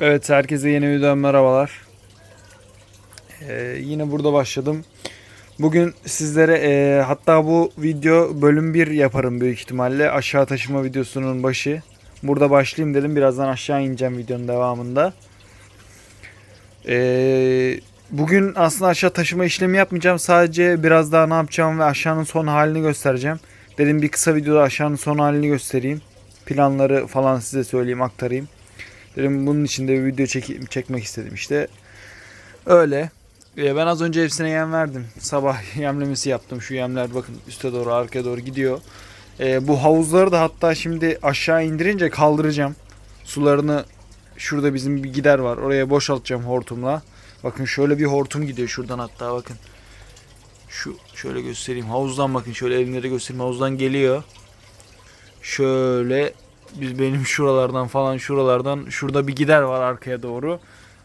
Evet herkese yeni videodan merhabalar. Ee, yine burada başladım. Bugün sizlere e, hatta bu video bölüm 1 yaparım büyük ihtimalle. Aşağı taşıma videosunun başı. Burada başlayayım dedim. Birazdan aşağı ineceğim videonun devamında. Ee, bugün aslında aşağı taşıma işlemi yapmayacağım. Sadece biraz daha ne yapacağım ve aşağının son halini göstereceğim. Dedim bir kısa videoda aşağının son halini göstereyim. Planları falan size söyleyeyim, aktarayım. Dedim bunun için de bir video çek çekmek istedim işte. Öyle. Ee, ben az önce hepsine yem verdim. Sabah yemlemesi yaptım. Şu yemler bakın üste doğru arkaya doğru gidiyor. Ee, bu havuzları da hatta şimdi aşağı indirince kaldıracağım. Sularını şurada bizim bir gider var. Oraya boşaltacağım hortumla. Bakın şöyle bir hortum gidiyor şuradan hatta bakın. Şu şöyle göstereyim. Havuzdan bakın şöyle elimleri göstereyim. Havuzdan geliyor. Şöyle biz benim şuralardan falan şuralardan şurada bir gider var arkaya doğru.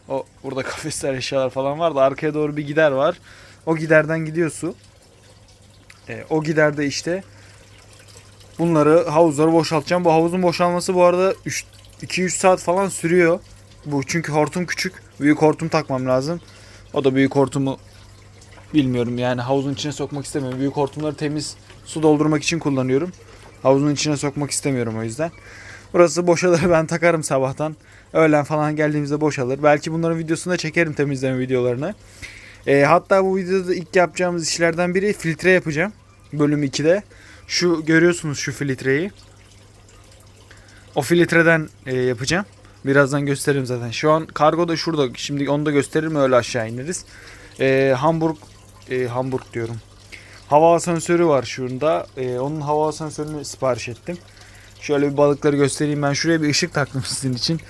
O burada kafesler eşyalar falan var da arkaya doğru bir gider var. O giderden gidiyor su. E, o giderde işte bunları havuzları boşaltacağım. Bu havuzun boşalması bu arada 2-3 saat falan sürüyor. Bu çünkü hortum küçük. Büyük hortum takmam lazım. O da büyük hortumu bilmiyorum yani havuzun içine sokmak istemiyorum. Büyük hortumları temiz su doldurmak için kullanıyorum. Havuzun içine sokmak istemiyorum o yüzden. Burası boşalır ben takarım sabahtan. Öğlen falan geldiğimizde boşalır. Belki bunların videosunu da çekerim temizleme videolarını. E, hatta bu videoda ilk yapacağımız işlerden biri filtre yapacağım. Bölüm 2'de. Şu görüyorsunuz şu filtreyi. O filtreden e, yapacağım. Birazdan gösteririm zaten. Şu an kargo da şurada. Şimdi onu da gösteririm öyle aşağı ineriz. E, Hamburg e, Hamburg diyorum. Hava asansörü var şurada. E, onun hava asansörünü sipariş ettim. Şöyle bir balıkları göstereyim. Ben şuraya bir ışık taktım sizin için.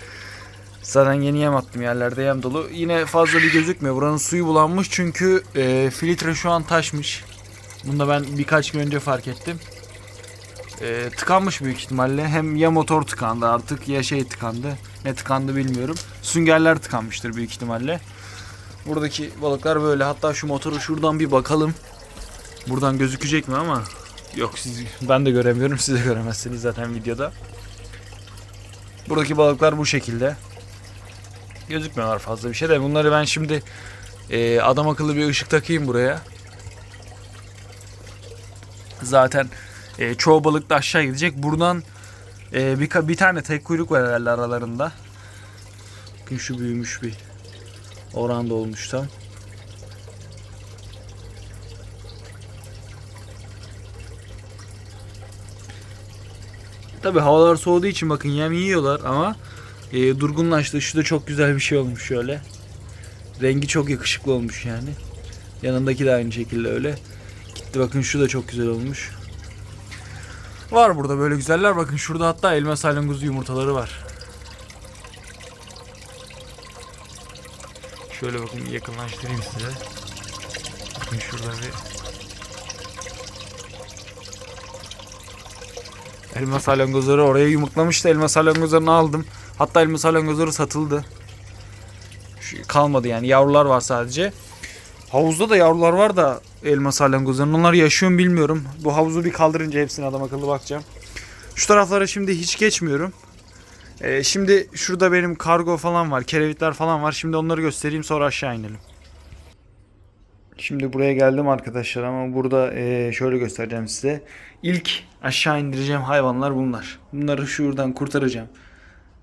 Zaten yeni yem attım yerlerde yem dolu. Yine fazla bir gözükmüyor. Buranın suyu bulanmış çünkü e, filtre şu an taşmış. Bunu da ben birkaç gün önce fark ettim. E, tıkanmış büyük ihtimalle. Hem ya motor tıkandı artık ya şey tıkandı. Ne tıkandı bilmiyorum. Süngerler tıkanmıştır büyük ihtimalle. Buradaki balıklar böyle. Hatta şu motoru şuradan bir bakalım. Buradan gözükecek mi ama yok siz ben de göremiyorum. Siz de göremezsiniz zaten videoda. Buradaki balıklar bu şekilde. Gözükmüyorlar fazla bir şey de. Bunları ben şimdi e, adam akıllı bir ışık takayım buraya. Zaten e, çoğu balık da aşağı gidecek. Buradan e, bir, bir tane tek kuyruk var herhalde aralarında. Bakın şu büyümüş bir oranda olmuş tam. Tabi havalar soğuduğu için bakın yem yiyorlar ama e, durgunlaştı. Şu da çok güzel bir şey olmuş şöyle. Rengi çok yakışıklı olmuş yani. Yanındaki de aynı şekilde öyle. Gitti bakın şu da çok güzel olmuş. Var burada böyle güzeller. Bakın şurada hatta elma salyangozu yumurtaları var. Şöyle bakın yakınlaştırayım size. Bakın şurada bir Elma salyangozları oraya yumurtlamıştı. Elma salyangozlarını aldım. Hatta elma salyangozları satıldı. Kalmadı yani yavrular var sadece. Havuzda da yavrular var da elma salyangozlarının. Onlar yaşıyor mu bilmiyorum. Bu havuzu bir kaldırınca hepsine adam akıllı bakacağım. Şu taraflara şimdi hiç geçmiyorum. Ee, şimdi şurada benim kargo falan var. Kerevitler falan var. Şimdi onları göstereyim sonra aşağı inelim. Şimdi buraya geldim arkadaşlar ama burada eee, şöyle göstereceğim size. İlk aşağı indireceğim hayvanlar bunlar. Bunları şuradan kurtaracağım.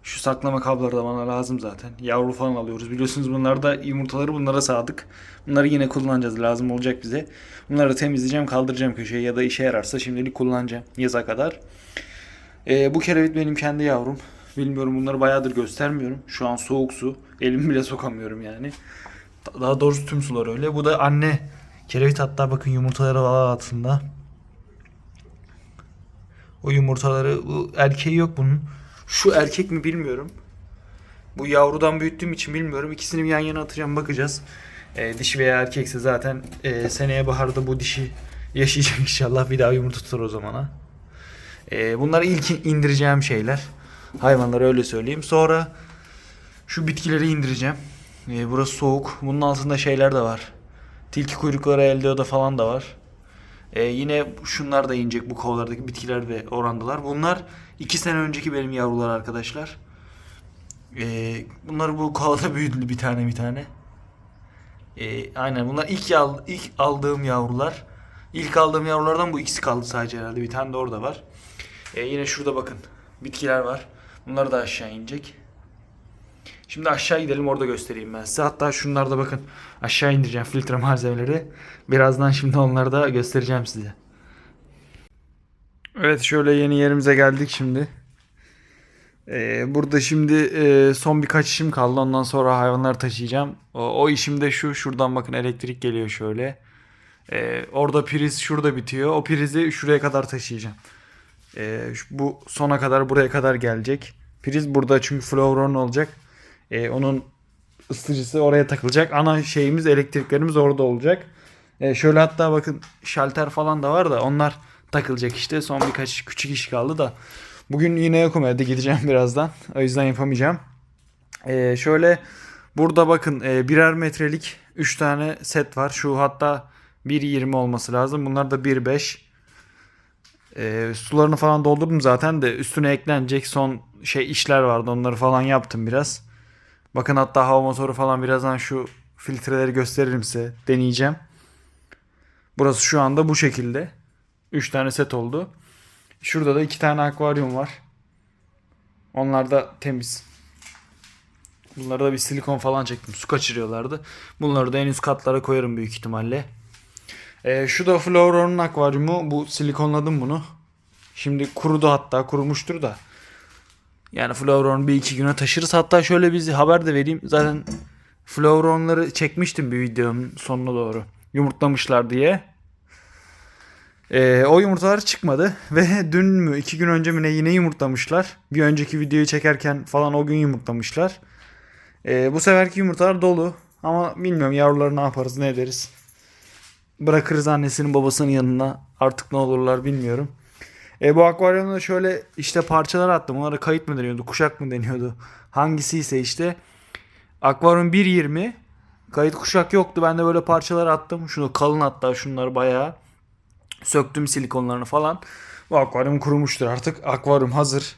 Şu saklama kabloları da bana lazım zaten. Yavru falan alıyoruz. Biliyorsunuz bunlar da yumurtaları bunlara sağdık. Bunları yine kullanacağız. Lazım olacak bize. Bunları temizleyeceğim, kaldıracağım köşeye ya da işe yararsa şimdilik kullanacağım yaza kadar. Eee, bu kerevit benim kendi yavrum. Bilmiyorum bunları bayağıdır göstermiyorum. Şu an soğuk su. Elimi bile sokamıyorum yani. Daha doğrusu tüm sular öyle. Bu da anne kerevit hatta bakın yumurtaları var altında. O yumurtaları bu erkeği yok bunun. Şu erkek mi bilmiyorum. Bu yavrudan büyüttüğüm için bilmiyorum. İkisini yan yana atacağım bakacağız. Ee, dişi veya erkekse zaten e, seneye baharda bu dişi yaşayacak inşallah. Bir daha yumurta tutar o zamana. Ee, bunlar ilk indireceğim şeyler. Hayvanları öyle söyleyeyim. Sonra şu bitkileri indireceğim. Ee, burası soğuk. Bunun altında şeyler de var. Tilki kuyrukları elde falan da var. Ee, yine şunlar da inecek bu kovlardaki bitkiler ve orandalar. Bunlar iki sene önceki benim yavrular arkadaşlar. Ee, bunları bu kovada büyüdü bir tane bir tane. Ee, aynen bunlar ilk yav, ilk aldığım yavrular. İlk aldığım yavrulardan bu ikisi kaldı sadece herhalde. Bir tane de orada var. Ee, yine şurada bakın bitkiler var. Bunlar da aşağı inecek. Şimdi aşağı gidelim orada göstereyim ben size. Hatta şunlar da bakın aşağı indireceğim filtre malzemeleri. Birazdan şimdi onları da göstereceğim size. Evet şöyle yeni yerimize geldik şimdi. Ee, burada şimdi e, son birkaç işim kaldı. Ondan sonra hayvanları taşıyacağım. O, o işim de şu. Şuradan bakın elektrik geliyor şöyle. Ee, orada priz şurada bitiyor. O prizi şuraya kadar taşıyacağım. Ee, bu sona kadar buraya kadar gelecek. Priz burada çünkü Flowron olacak. Ee, onun ısıtıcısı oraya takılacak. Ana şeyimiz elektriklerimiz orada olacak. Ee, şöyle hatta bakın şalter falan da var da onlar takılacak işte. Son birkaç küçük iş kaldı da. Bugün yine yokum evde gideceğim birazdan. O yüzden yapamayacağım. Ee, şöyle burada bakın e, birer metrelik 3 tane set var. Şu hatta 1.20 olması lazım. Bunlar da 1.5. Ee, sularını falan doldurdum zaten de üstüne eklenecek son şey işler vardı. Onları falan yaptım biraz. Bakın hatta hava motoru falan birazdan şu filtreleri gösteririm size. Deneyeceğim. Burası şu anda bu şekilde. 3 tane set oldu. Şurada da 2 tane akvaryum var. Onlar da temiz. Bunlara da bir silikon falan çektim. Su kaçırıyorlardı. Bunları da en üst katlara koyarım büyük ihtimalle. Ee, şu da Flowron'un akvaryumu. Bu silikonladım bunu. Şimdi kurudu hatta. Kurumuştur da. Yani Flowron bir iki güne taşırız. Hatta şöyle bir haber de vereyim. Zaten Flowron'ları çekmiştim bir videonun sonuna doğru. Yumurtlamışlar diye. Ee, o yumurtalar çıkmadı ve dün mü iki gün önce mi ne yine yumurtlamışlar. Bir önceki videoyu çekerken falan o gün yumurtlamışlar. Ee, bu seferki yumurtalar dolu ama bilmiyorum yavruları ne yaparız ne ederiz. Bırakırız annesinin babasının yanına artık ne olurlar bilmiyorum. E, bu akvaryumda şöyle işte parçalar attım. Onlara kayıt mı deniyordu, kuşak mı deniyordu? Hangisi ise işte. Akvaryum 1.20. Kayıt kuşak yoktu. Ben de böyle parçalar attım. Şunu kalın hatta şunları bayağı. Söktüm silikonlarını falan. Bu akvaryum kurumuştur artık. Akvaryum hazır.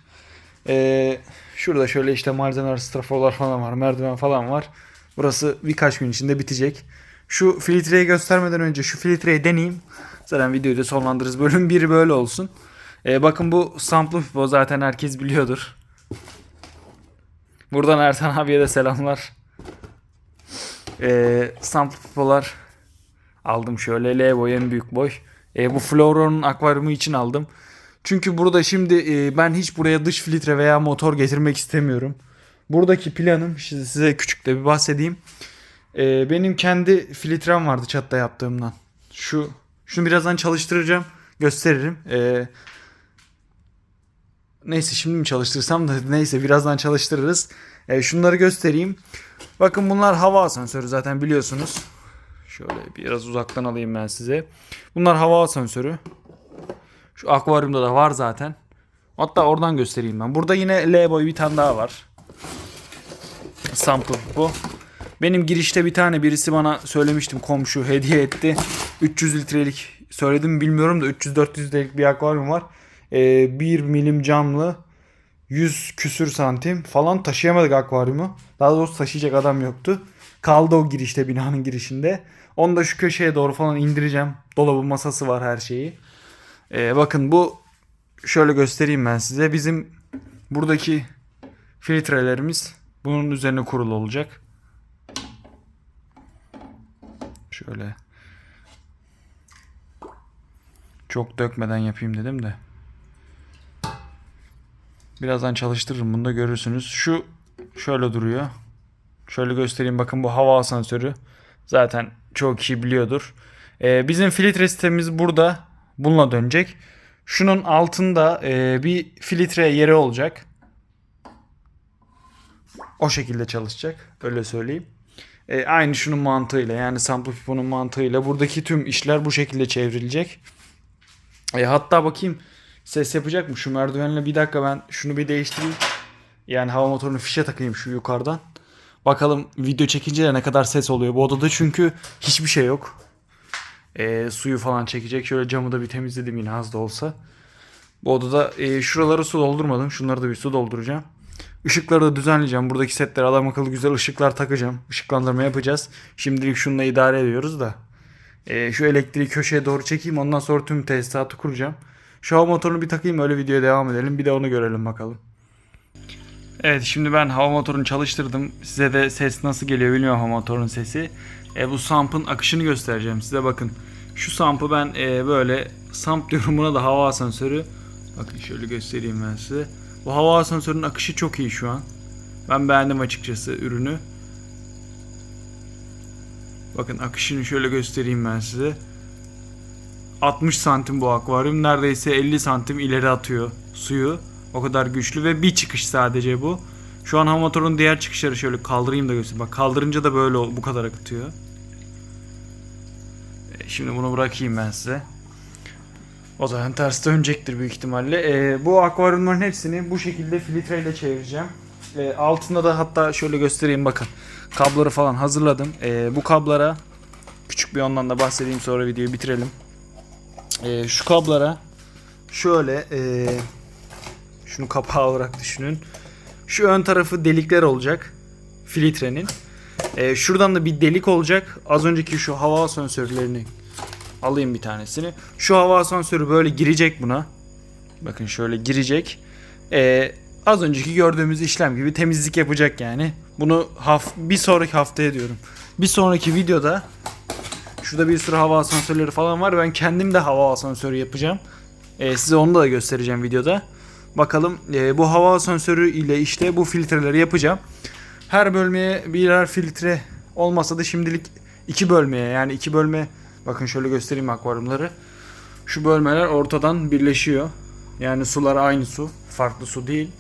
Ee, şurada şöyle işte malzemeler, straforlar falan var. Merdiven falan var. Burası birkaç gün içinde bitecek. Şu filtreyi göstermeden önce şu filtreyi deneyeyim. Zaten videoyu da sonlandırırız. Bölüm 1 böyle olsun. Ee, bakın bu samplı pipo zaten herkes biliyordur. Buradan Ertan abiye de selamlar. Ee, samplı pipolar aldım şöyle. L boy en büyük boy. Ee, bu Flowron'un akvaryumu için aldım. Çünkü burada şimdi e, ben hiç buraya dış filtre veya motor getirmek istemiyorum. Buradaki planım size küçük de bir bahsedeyim. Ee, benim kendi filtrem vardı çatta yaptığımdan. Şu şunu birazdan çalıştıracağım. Gösteririm. Ee, Neyse şimdi mi çalıştırsam da neyse birazdan çalıştırırız. E, şunları göstereyim. Bakın bunlar hava asansörü zaten biliyorsunuz. Şöyle biraz uzaktan alayım ben size. Bunlar hava asansörü. Şu akvaryumda da var zaten. Hatta oradan göstereyim ben. Burada yine L boy bir tane daha var. Sample bu. Benim girişte bir tane birisi bana söylemiştim komşu hediye etti. 300 litrelik söyledim mi bilmiyorum da 300-400 litrelik bir akvaryum var. Ee, 1 milim camlı 100 küsür santim falan taşıyamadık akvaryumu. Daha doğrusu taşıyacak adam yoktu. Kaldı o girişte binanın girişinde. Onu da şu köşeye doğru falan indireceğim. Dolabı masası var her şeyi. Ee, bakın bu şöyle göstereyim ben size. Bizim buradaki filtrelerimiz bunun üzerine kurulu olacak. Şöyle çok dökmeden yapayım dedim de. Birazdan çalıştırırım bunu da görürsünüz. Şu şöyle duruyor. Şöyle göstereyim bakın bu hava asansörü. Zaten çoğu kişi biliyordur. Ee, bizim filtre sistemimiz burada. Bununla dönecek. Şunun altında e, bir filtre yeri olacak. O şekilde çalışacak. Öyle söyleyeyim. E, aynı şunun mantığıyla yani Sample Pipo'nun mantığıyla buradaki tüm işler bu şekilde çevrilecek. E, hatta bakayım ses yapacak mı? Şu merdivenle bir dakika ben şunu bir değiştireyim. Yani hava motorunu fişe takayım şu yukarıdan. Bakalım video çekince de ne kadar ses oluyor bu odada çünkü hiçbir şey yok. E, suyu falan çekecek. Şöyle camı da bir temizledim yine az da olsa. Bu odada e, şuraları su doldurmadım. Şunları da bir su dolduracağım. Işıkları da düzenleyeceğim. Buradaki setlere adam akıllı güzel ışıklar takacağım. Işıklandırma yapacağız. Şimdilik şununla idare ediyoruz da. Ee, şu elektriği köşeye doğru çekeyim. Ondan sonra tüm tesisatı kuracağım. Şu hava motorunu bir takayım öyle videoya devam edelim. Bir de onu görelim bakalım. Evet şimdi ben hava motorunu çalıştırdım. Size de ses nasıl geliyor bilmiyorum hava motorunun sesi. E, bu sampın akışını göstereceğim size bakın. Şu sampı ben e, böyle samp diyorum buna da hava asansörü. Bakın şöyle göstereyim ben size. Bu hava asansörünün akışı çok iyi şu an. Ben beğendim açıkçası ürünü. Bakın akışını şöyle göstereyim ben size. 60 santim bu akvaryum. Neredeyse 50 santim ileri atıyor suyu. O kadar güçlü ve bir çıkış sadece bu. Şu an hava motorunun diğer çıkışları şöyle kaldırayım da göstereyim. Bak kaldırınca da böyle bu kadar akıtıyor. E, Şimdi bunu bırakayım ben size. O zaman ters dönecektir büyük ihtimalle. E, bu akvaryumların hepsini bu şekilde filtreyle çevireceğim. E, altında da hatta şöyle göstereyim bakın. Kabloları falan hazırladım. E, bu kablara küçük bir ondan da bahsedeyim sonra videoyu bitirelim. E, şu kablara şöyle e, şunu kapağı olarak düşünün. Şu ön tarafı delikler olacak filtrenin. E, şuradan da bir delik olacak. Az önceki şu hava asansörlerini alayım bir tanesini. Şu hava asansörü böyle girecek buna. Bakın şöyle girecek. E, az önceki gördüğümüz işlem gibi temizlik yapacak yani. Bunu haf bir sonraki haftaya diyorum. Bir sonraki videoda şurada bir sürü hava asansörleri falan var. Ben kendim de hava asansörü yapacağım. E, size onu da göstereceğim videoda. Bakalım e, bu hava asansörü ile işte bu filtreleri yapacağım. Her bölmeye birer filtre olmasa da şimdilik iki bölmeye yani iki bölme bakın şöyle göstereyim akvaryumları. Şu bölmeler ortadan birleşiyor. Yani sular aynı su. Farklı su değil.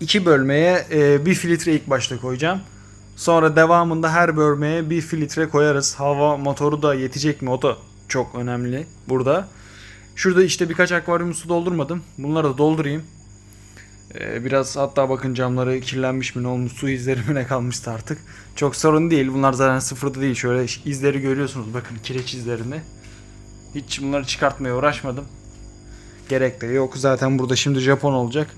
İki bölmeye e, bir filtre ilk başta koyacağım. Sonra devamında her bölmeye bir filtre koyarız. Hava motoru da yetecek mi o da çok önemli burada. Şurada işte birkaç akvaryum su doldurmadım. Bunları da doldurayım. Ee, biraz hatta bakın camları kirlenmiş mi ne olmuş su izleri mi ne kalmıştı artık. Çok sorun değil. Bunlar zaten sıfırda değil. Şöyle izleri görüyorsunuz. Bakın kireç izlerini. Hiç bunları çıkartmaya uğraşmadım. Gerek de yok. Zaten burada şimdi Japon olacak.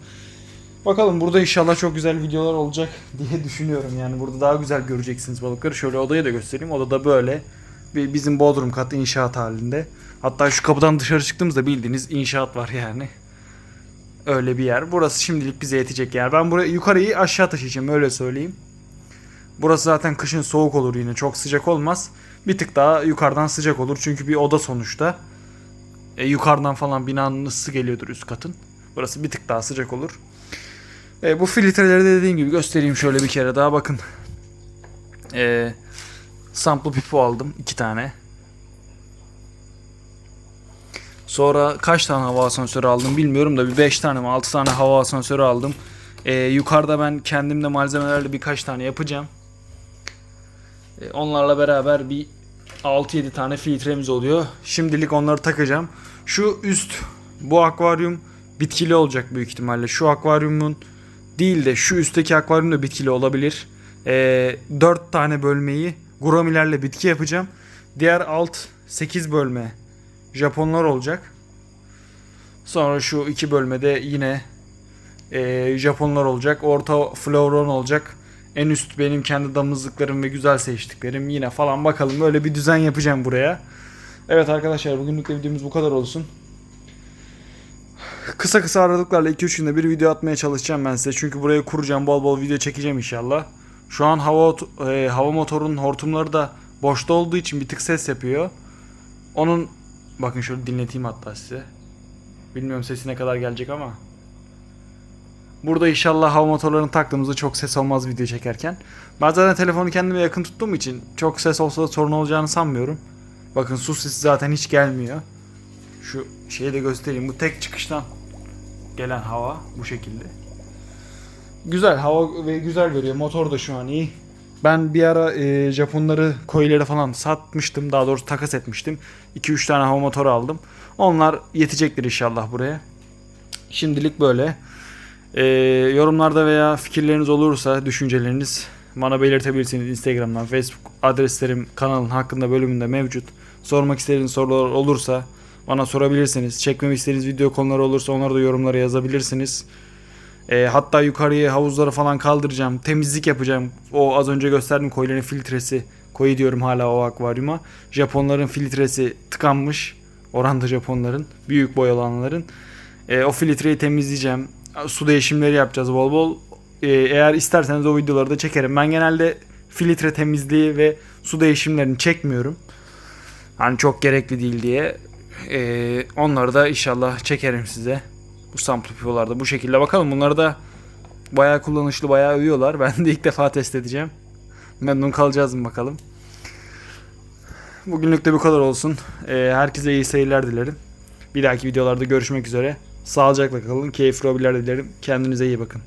Bakalım burada inşallah çok güzel videolar olacak diye düşünüyorum. Yani burada daha güzel göreceksiniz balıkları. Şöyle odayı da göstereyim. Odada böyle bizim bodrum katı inşaat halinde. Hatta şu kapıdan dışarı çıktığımızda bildiğiniz inşaat var yani. Öyle bir yer. Burası şimdilik bize yetecek yer. Ben burayı yukarıyı aşağı taşıyacağım öyle söyleyeyim. Burası zaten kışın soğuk olur yine. Çok sıcak olmaz. Bir tık daha yukarıdan sıcak olur. Çünkü bir oda sonuçta. E, yukarıdan falan binanın ısısı geliyordur üst katın. Burası bir tık daha sıcak olur. E, bu filtreleri de dediğim gibi göstereyim şöyle bir kere daha bakın. E, samplı pipo aldım. iki tane. Sonra kaç tane hava asansörü aldım bilmiyorum da bir 5 tane mi 6 tane hava asansörü aldım. Ee, yukarıda ben kendimde malzemelerle birkaç tane yapacağım. Ee, onlarla beraber bir 6-7 tane filtremiz oluyor. Şimdilik onları takacağım. Şu üst bu akvaryum bitkili olacak büyük ihtimalle. Şu akvaryumun değil de şu üstteki akvaryum da bitkili olabilir. Ee, 4 tane bölmeyi guromilerle bitki yapacağım. Diğer alt 8 bölme Japonlar olacak. Sonra şu iki bölmede yine e, Japonlar olacak. Orta floron olacak. En üst benim kendi damızlıklarım ve güzel seçtiklerim yine falan bakalım. Böyle bir düzen yapacağım buraya. Evet arkadaşlar bugünlük de videomuz bu kadar olsun. Kısa kısa aralıklarla 2-3 günde bir video atmaya çalışacağım ben size. Çünkü burayı kuracağım bol bol video çekeceğim inşallah. Şu an hava e, hava motorunun hortumları da boşta olduğu için bir tık ses yapıyor. Onun bakın şöyle dinleteyim hatta size. Bilmiyorum sesi ne kadar gelecek ama. Burada inşallah hava motorlarını taktığımızda çok ses olmaz video çekerken. Ben zaten telefonu kendime yakın tuttuğum için çok ses olsa da sorun olacağını sanmıyorum. Bakın su sesi zaten hiç gelmiyor. Şu şeyi de göstereyim. Bu tek çıkıştan gelen hava bu şekilde. Güzel hava ve güzel veriyor. Motor da şu an iyi. Ben bir ara e, Japonları koyları falan satmıştım. Daha doğrusu takas etmiştim. 2-3 tane hava motoru aldım. Onlar yetecektir inşallah buraya. Şimdilik böyle. E, yorumlarda veya fikirleriniz olursa, düşünceleriniz bana belirtebilirsiniz. Instagram'dan, Facebook adreslerim kanalın hakkında bölümünde mevcut. Sormak istediğiniz sorular olursa bana sorabilirsiniz. Çekmemi istediğiniz video konuları olursa onları da yorumlara yazabilirsiniz. E, hatta yukarıya havuzları falan kaldıracağım. Temizlik yapacağım. O az önce gösterdim koyların filtresi. Koyu diyorum hala o akvaryuma. Japonların filtresi tıkanmış. Oranda Japonların. Büyük boy olanların. E, o filtreyi temizleyeceğim. Su değişimleri yapacağız bol bol. E, eğer isterseniz o videoları da çekerim. Ben genelde filtre temizliği ve su değişimlerini çekmiyorum. Hani çok gerekli değil diye. E, onları da inşallah çekerim size. Bu samplifiyolarda bu şekilde. Bakalım bunları da bayağı kullanışlı bayağı övüyorlar. Ben de ilk defa test edeceğim. Memnun kalacağız mı bakalım. Bugünlük de bu kadar olsun. E, herkese iyi seyirler dilerim. Bir dahaki videolarda görüşmek üzere. Sağlıcakla kalın. Keyifli hobiler dilerim. Kendinize iyi bakın.